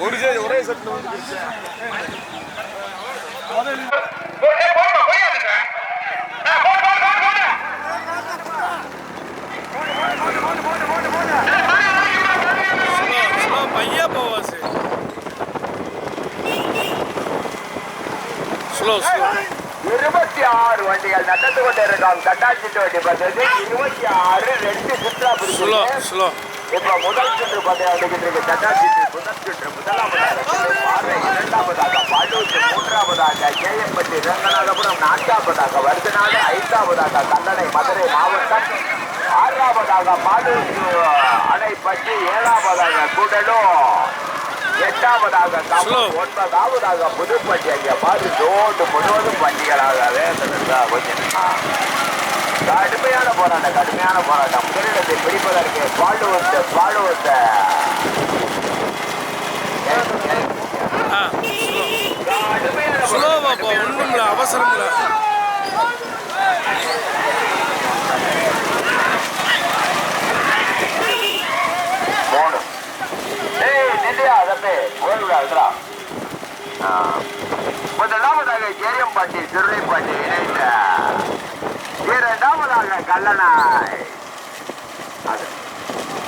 ஒரு ஒரே சட்டம் வந்து ஸ்லோ ஸ்லோ பையா போவாசு ஸ்லோ ஸ்லோ இருபத்தி ஆறு வண்டிகள் நடந்து கொண்டிருக்கோம் தட்டாச்சிட்டு வண்டி பார்த்தது. இருபத்தி ஆறு ரெண்டு சுற்றா ஸ்லோ பிடிச்சிருக்கு ஸ்லோ இப்ப முதல் சுற்று பந்தயம் அடிக்கிட்டு இருக்கு. தட்டாச்சிட்டு முதல் சுற்று முதலாவதாக இரண்டாவதாக பல்லூர் மூன்றாவதாக கேஎம்பட்டி ரங்கநாதபுரம் நான்காவதாக வருதநாடு ஐந்தாவதாக கல்லணை மதுரை மாவட்டம் ஆறாவதாக பாலூர் அணைப்பட்டி ஏழாவதாக கூடலூர். எட்டாவதாக ஒன்பதாவதாக புதுப்பட்டி அங்கே பாரு ரோடு முழுவதும் கொஞ்சம் கடுமையான போராட்டம் கடுமையான போராட்டம். முதலிடத்தை பிடிப்பதற்கு ஒன்றும் இல்லை அவசரம் இல்லை மூணு ஏய் நில்லையா அதப்பே ஓடுடா அதுடா முதலாவதாக ஜெயம்பாட்டி திருளைப்பாட்டி இணைந்த இரண்டாவதாக கல்லணாய் அது.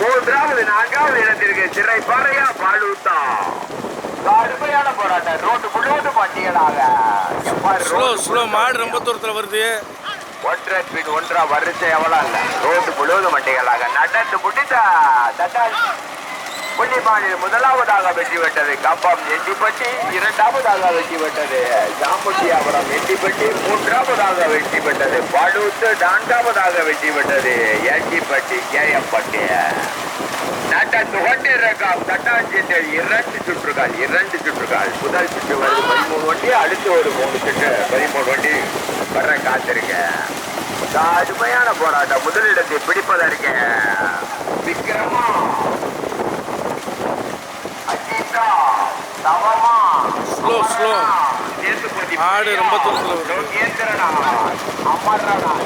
மூன்றாவது நான்காவது இடத்திற்கு சிறை பாறையா பாலூத்தா. கடுமையான போராட்டம். ரோட்டு முழுவதும் வண்டிகளாக. ரோட்டு மாடு ரொம்ப தூரத்தில் வருது. ஒன்றரை ஸ்பீட் ஒன்றா வரிசை எவ்வளோ இல்லை ரோடு முழுவதும் வண்டிகளாக. நடந்து முடிந்த தட்டால் புள்ளிமானில் முதலாவதாக வெற்றி பெற்றது கம்பம் எட்டிப்பட்டி இரண்டாவதாக வெற்றி பெற்றது ஜாமுட்டியாபுரம் எட்டிப்பட்டி மூன்றாவதாக வெற்றி பெற்றது பழுத்து நான்காவதாக வெற்றி பெற்றது எட்டிப்பட்டி கேயப்பட்டி நடந்து கொண்டிருக்காம் தட்டாஞ்சிட்டு இரண்டு சுற்றுகள் இரண்டு சுற்றுகள். முதல் சுற்று வருது பதிமூணு வண்டி அடுத்து ஒரு மூணு சுற்று. பதிமூணு வண்டி வர்ற காத்திருக்க. கடுமையான போராட்டம் முதலிடத்தை பிடிப்பதற்கு விக்ரமா ஸ்லோ ஸ்லோ ஆடு ரொம்ப தூரத்துல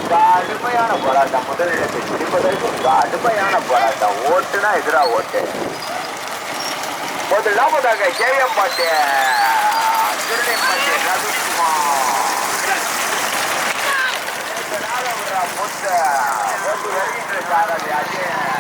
கடுமையான போராட்டம் முதலிடத்தை பிடிப்பதற்கு கடுமையான போராட்டம் ஓட்டுனா எதிரா ஓட்டு முதலாவதாக ஜெயம் பாட்டு திருநெல்வேலி ரவிக்குமார் முத்த ஓட்டு வருகின்ற சாரதி அஜய்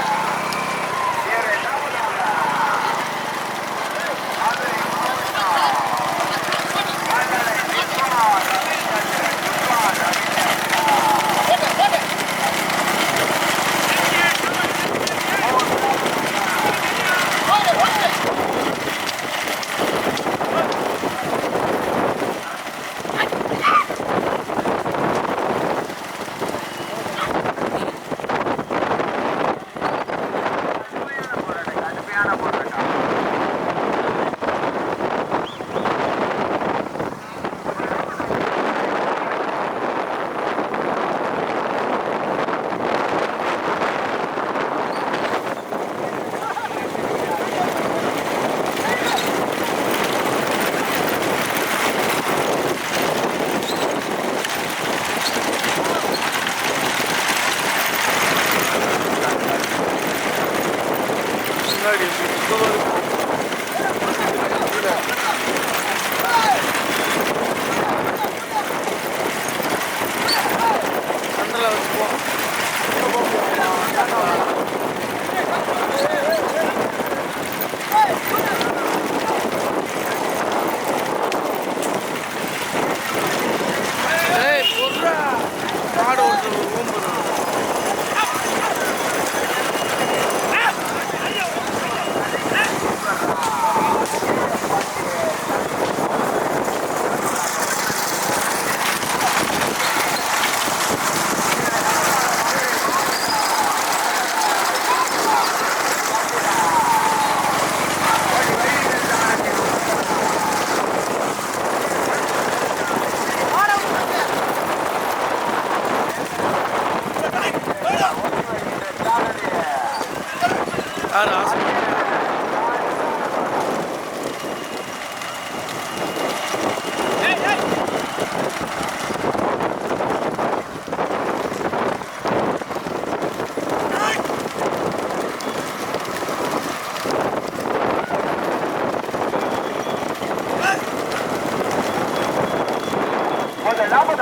Hey, hey, hey.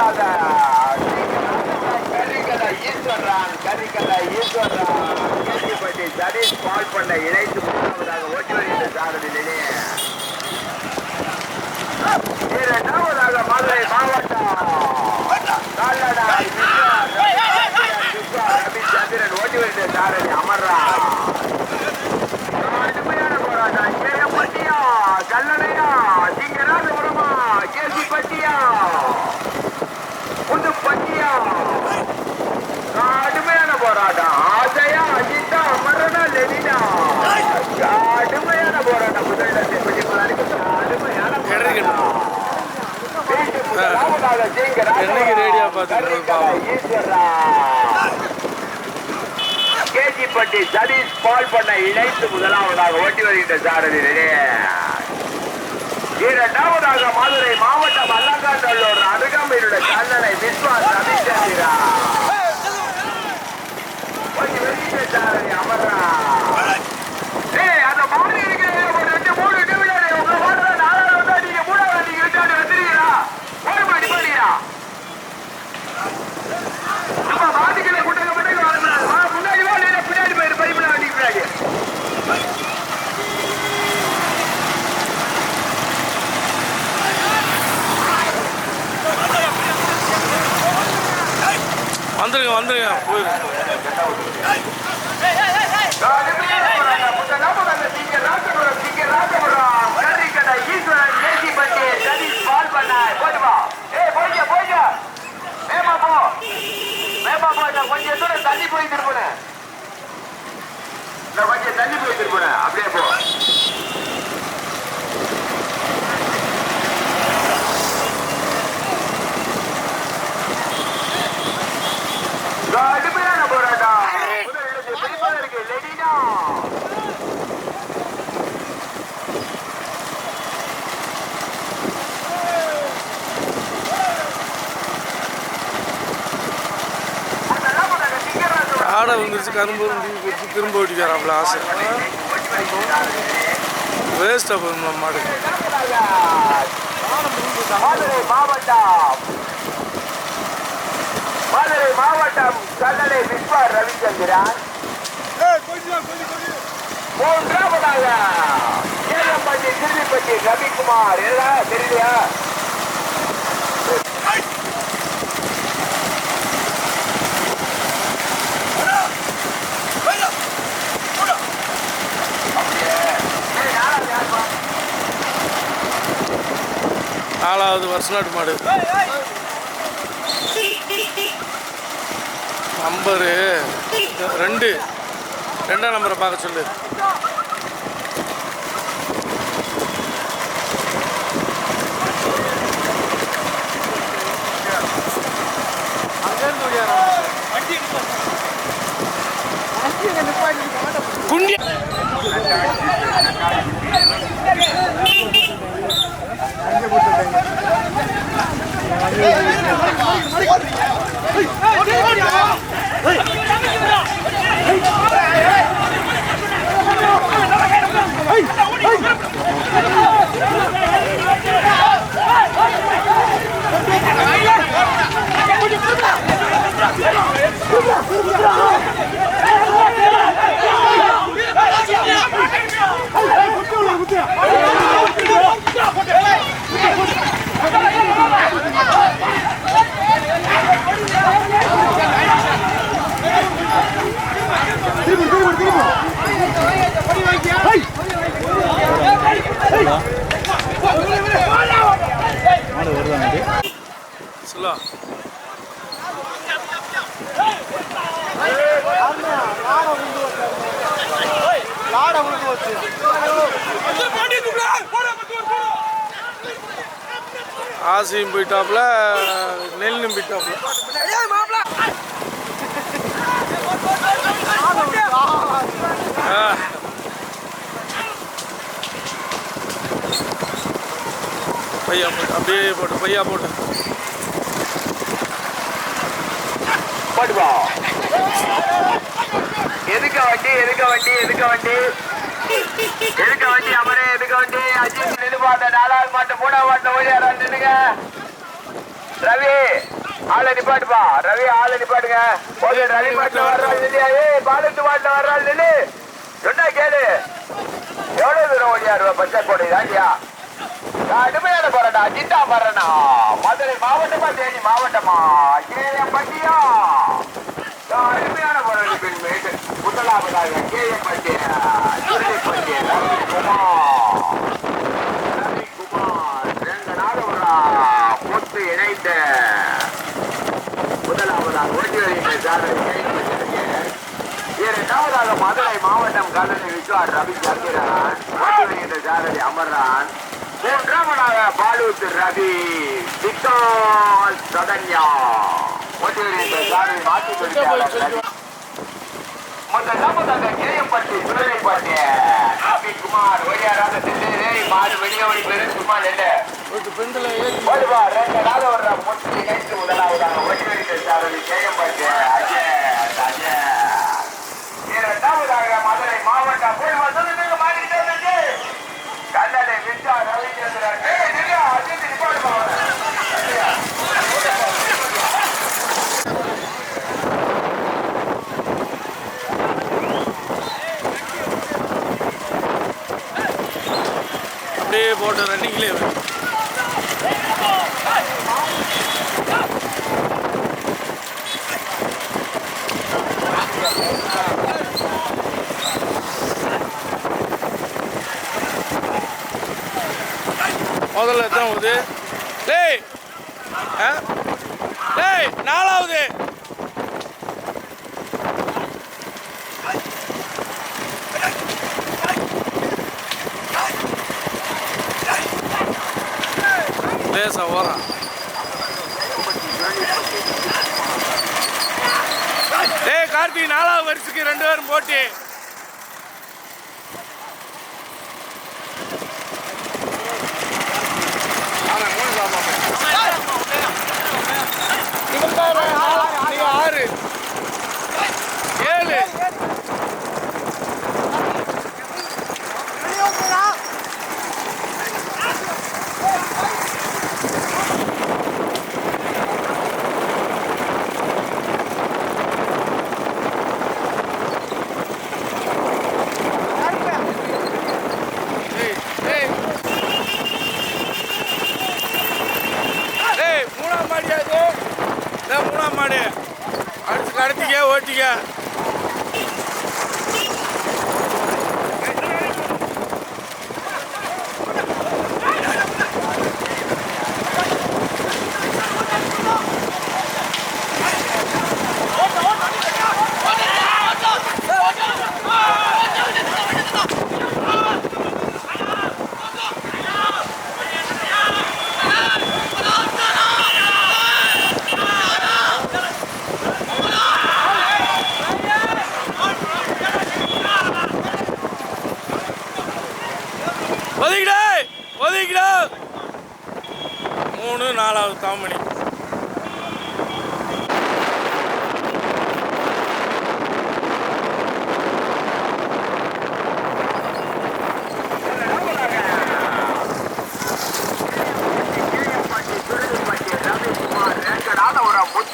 முதலாவதாக கரிகல ஈஸ்வரன் கரிகல ஈஸ்வரன் கேள்விப்பட்டி சதீஷ் பண்ண இணைத்து முதலாவதாக ஓட்டி வருகின்ற சாரதி இரண்டாவதாக மதுரை மாவட்டம். கால்நடை ரவிச்சந்திரன் ஓட்டி வருகின்ற சாரதி அமர்ரா கடுமையான போராட்டம். கேரப்பட்டியா கல்லணையா சிங்கராஜபுரமா கேள்விப்பட்டியா புதுப்பட்டியா கடுமையான போராட்டம் ஆசையா அஜித்தா அமரனா லெனினா கடுமையான போராட்டம் முதலிடத்தை பிடிப்பதற்கு கடுமையான கிடைக்கணும். வீட்டு முதலாவதாக சிங்கராஜபுரம். என்னைக்கு ரேடியோ பார்த்துட்டு கேஜிப்பட்டி சதீஷ் பால் பண்ண இணைத்து முதலாவதாக ஓட்டி வருகின்ற சாரதி இரண்டாவதாக மதுரை மாவட்டம் அல்லங்காநல்லூர் அருகாமையிலுள்ள கல்லணை விஸ்வாஸ் ரவிச்சந்திரா ஓட்டி வருகின்ற சாரதி அமரா ஏய் அந்த மாறி இருக்கிற ஒரு ரெண்டு மூணு நிமிடம் உங்க மாடுற நாலாவது வந்தா நீங்க மூணாவது நீங்க ரெண்டாவது வந்துருக்கீங்களா ஒரு மணி மணியா நம்ம பாதிக்கல குட்டங்க மட்டும் வரக்கூடாது வா முன்னாடி வா இல்லைன்னா பின்னாடி போயிரு பைபிள் வண்டி பின்னாடி வந்துருங்க வந்துருங்க போயிரு கடுமையான போராட்டம். முதலாவதாக சிங்க ராஜபுரம், சிங்க ராஜபுரம். கன்னிக்கடை ஈஸ்வரன், கேசிப்பட்டி, சதீஷ் பால் பண்ணாய். போயிட்டு வா. ஏய், போய்க்க, போய்க்க. வேகமா போ. வேகமா போ. இன்னும் கொஞ்சம் தூரம் தள்ளி போய் திருப்புன. தண்ணி கொஞ்சம் தள்ளி போய் அப்படியே போ கடுமையான போராட்டம் முதலிடத்தை பிடிப்பதற்கு லெனினா முதலாவதாக காடை வந்துருச்சு கரும்பு டிவி கொடுத்து திரும்ப ஓட்டிக்காராப்புல ஆசை. வேஸ்ட்டாக போகும் நம்ம மாடு. மதுரை மாவட்டம் மதுரை விஸ்வா ரவிச்சந்திரன் மூன்றாவதாக ஏலம்பட்டி திருவிப்பட்டி ரவிக்குமார். எல்லாம் தெரியலையா நாலாவது வருஷ நாட்டு மாடு. நம்பரு. ரெண்டு. ரெண்டாம் நம்பரை பார்க்க சொல்லு. அங்கே போட்டு அரிசியும் போயிட்டாப்புல நெல்லும் போயிட்டாப்புல பையா போட்டு அப்படியே போட்டு பையா போட்டு எதுக்க வண்டி எதுக்க வண்டி எதுக்க வண்டி? எதுக்க வண்டி அமரே எதுக்க வண்டி அஜித் நின்று பார்த்த நாலாவது மாட்டம் மூணாவது மாட்டு ஓடியாரா நின்னுங்க ரவி ஆளை நிப்பாட்டுப்பா ரவி ஆளை நிப்பாட்டுங்க. ஓகே ரவி மாட்டுல வர்றாள் இல்லையா ஏய் பாலத்து மாட்டுல வர்றாள் நில்லு. என்ன கேளு. எவ்வளவு தூரம் ஓடியாருவா பச்சை கோடை தாண்டியா? கடுமையான போறடா அஜித்தா மரணா மதுரை மாவட்டமா தேனி மாவட்டமா? கேஎம் பட்டியா? கடுமையான போராட்டம் பெண் முதலாவதாக கேஎம் பட்டியா பட்டியா ரவிக்குமார் ரவிக்குமார் ரெண்டு நாடுகளா பொத்து இணைந்த முதலாவதாக ஓட்டி வருகின்ற சாதனை கைப்பற்றியிருக்கிறார் இரண்டாவதாக மதுரை மாவட்டம் கல்லணை விஸ்வார் ரவி சந்திரன் ஓட்டி வருகின்ற சாரதி அமர்ரான் மூன்றாவதாக பாலூத்து ரவி விக்டோல் சதன்யா ஓட்டி வருகின்ற சாரதி மாற்றி வருகிறார் ரவி முதலாவதாக கேயப்பட்டி சுடலைப்பட்டி ரவிக்குமார் ஒய்யாராத தில்லை மாறு வெளியோடி பெரு சும்மா நெல்லு ஒரு பெண்டில் வர்ற முட்டு நினைத்து முதலாவதாக ஓட்டி வருகின்ற சாரதி கேயப்பட்டி அஜய் அஜய் இரண்டாவதாக மதுரை மாவட்டம் போய் வசதிக்கு மாறிக்கிட்டே இருக்கு கல்லணை விட்டா ரவிச்சந்திரன் ஏய், நில்லு, அஜித் நிப்பாட்டுப்பா அவனை. நில்லுயா. அப்படியே நீங்களே ரன்னிங்லேயே முதல்ல எத்தனை வருது டேய் ஆ? டேய் நாலாவது லேசா ஓரம் கார்த்தி நாலாவது வருஷத்துக்கு ரெண்டு பேரும் போட்டி நீங்க ஆறு ஏழு டேய், டேய். டேய், மூணாம் மாடியா இது? இதான் மூணாம் மாடு அடுத்து கடத்திக்க ஓட்டிக்க ஒதுக்கிடு ஒதுக்கிடு மூணு நாலாவது தாமணி கேஎம்பட்டி, சுடலைப்பட்டி, ரவிக்குமார் ரெண்டு நாள் ஒரு முட்டு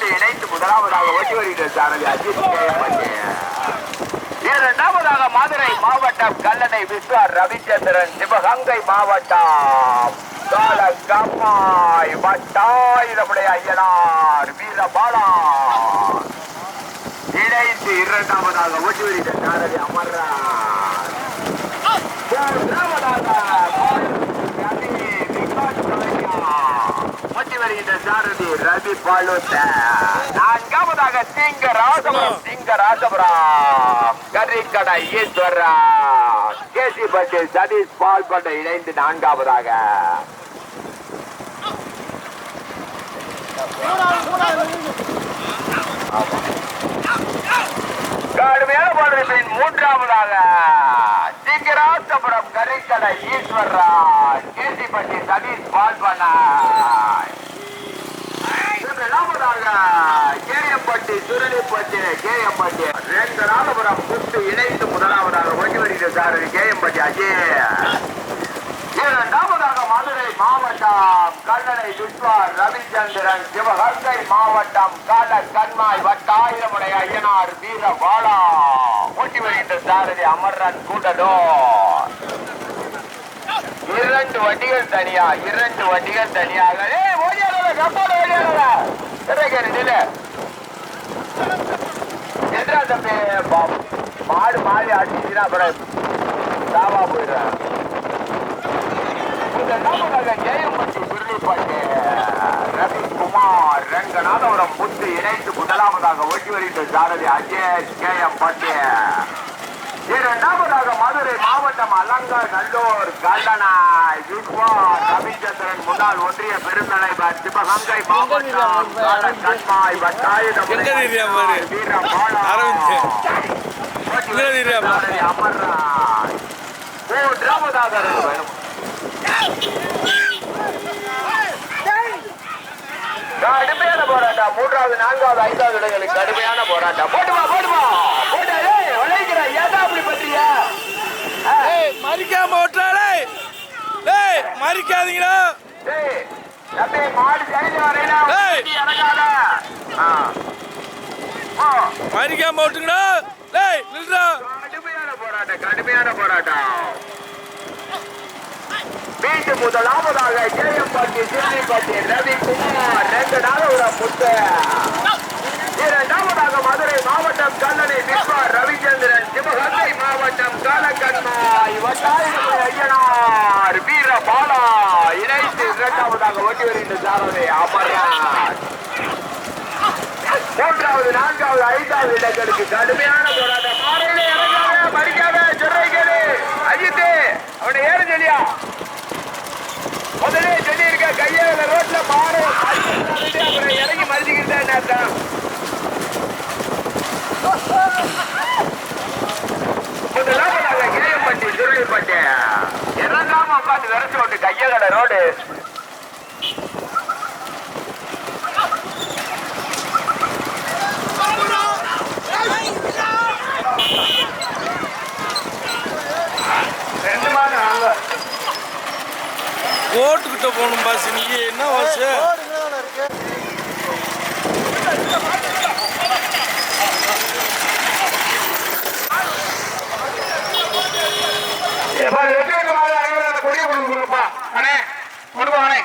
இணைத்து முதலாவதாக ஓட்டி வருகின்ற சாரதி அஜித் கேஎம்பட்டி. இரண்டாவதாக மதுரை மாவட்டம் கல்லணை விஸ்வார் ரவிச்சந்திரன் சிவகங்கை மாவட்டம் காலகம்மாய் வட்டாய் நம்முடைய ஐயனார் வீரபாலா. இணைந்து இரண்டாவதாக ஓட்டி வருகின்ற சாரதி அமர்றார் மூன்றாவதாக ரவி விகாஸ் கலைஞா. ஓட்டி வருகின்ற சாரதி ரவி பாலுத்த. நான்காவதாக சிங்க ராசபுரம் சிங்க ராசபுரம் கரிக்கடை ஈஸ்வரா கேசி பட்டு சதீஷ் பால் பட்டு இணைந்து நான்காவதாக. கடுமையான போடுற பின் மூன்றாவதாக சிங்கராசபுரம் கரிக்கடை ஈஸ்வரராஜ். கேசிப்பட்டி சதீஷ் பால்பனாய் முதலாவதாக கேஎம்பட்டி சுருளிப்பட்டி கேயம்பட்டி ரெண்டு ராமபுரம் முத்து இணைந்து முதலாவதாக ஓட்டி வருகிற சார் கேயம்பட்டி அஜய் இரண்டாவதாக மதுரை மாவட்டம் கல்லணை விஸ்வா ரவிச்சந்திரன் சிவகங்கை மாவட்டம் கால கண்மாய் வட்டாயிரமுடைய ஐயனார் வீர வாழா ஓட்டி வருகின்ற சாரதி அமர்ரன் கூட்டடோ இரண்டு வண்டிகள் தனியா இரண்டு வண்டிகள் தனியாக ஏ ஓடியாரல, கப்பல் ஓடியாரல. இறங்கரு, நில்லு. எதிரா தம்பி, மாடு மாடு அடிச்சுன்னா அப்புறம் சாவா போயிடுறேன் இந்த நாமதாக ஜெயம்பட்டி சுருளிப்பட்டு ரவிக்குமார் ரங்கநாதபுரம் முத்து இணைந்து முதலாவதாக ஓட்டி வருகின்ற சாரதி அஜய் ஜெயம் பட்டு இரண்டாவதாக மதுரை மாவட்டம் அலங்கார் நல்லூர் கல்லணாய் விஸ்வா ரவிச்சந்திரன் முன்னாள் ஒன்றிய பெருந்தலைவர் சிவகங்கை மாவட்டம் கண்மாய் வட்டாயுதம்? வீரம் அமர்ராஜ் மூன்றாவதாக வேணும் கடுமையான போராட்டம். மூன்றாவது நான்காவது ஐந்தாவது இடங்களுக்கு கடுமையான போராட்டம். போட்டுமா போட்டுமா போட்டு உழைக்கிற ஏன்டா அப்படி ஏய் மறிக்காம ஓட்டாளே ஏய் மறிக்காதீங்களா டேய், தம்பி, மாடு ஜெயிச்சு வரையில ஏய். இறங்காத. ஆ. மறிக்காம ஓட்டுங்கடா ஏய் நில்றா கடுமையான போராட்டம் கடுமையான போராட்டம் வீட்டு முதலாவதாக கேஎம்பட்டி சிறுனிப்பட்டி ரவிக்குமார் ரெண்டு நாளோட முத்து இரண்டாவதாக மதுரை மாவட்டம் கல்லணை விஸ்வா ரவிச்சந்திரன் சிவகங்கை மாவட்டம் காலக்கண்ணாய் வட்டாயிரம் ஐயனார் வீர பாலா இணைத்து இரண்டாவதாக ஓட்டி வருகின்ற சாரதி அமர்நாத். மூன்றாவது நான்காவது ஐந்தாவது இடங்களுக்கு கடுமையான போராட்டம். மாறையில இறங்காத மறிக்காத சொல்றீங்களே அஜித்து அவனை ஏறு சொல்லியா முதலே சொல்லியிருக்க கையில ரோட்ல மாறு மறிக்கிறாருன்னு அப்புறம் இறங்கி மறிச்சுக்கிட்டு அர்த்தம் முதலாவதாக கிரையம்பட்டி சுருளிப்பட்டு இறங்காம உட்காந்து விரைச்சு விட்டு கையகட ரோடு ரெண்டு ஓட்டுக்கிட்ட போகணும் பாஸ் நீ என்ன வாசு கொடி கொடுப்பா அண்ணே கொண்டு போவானே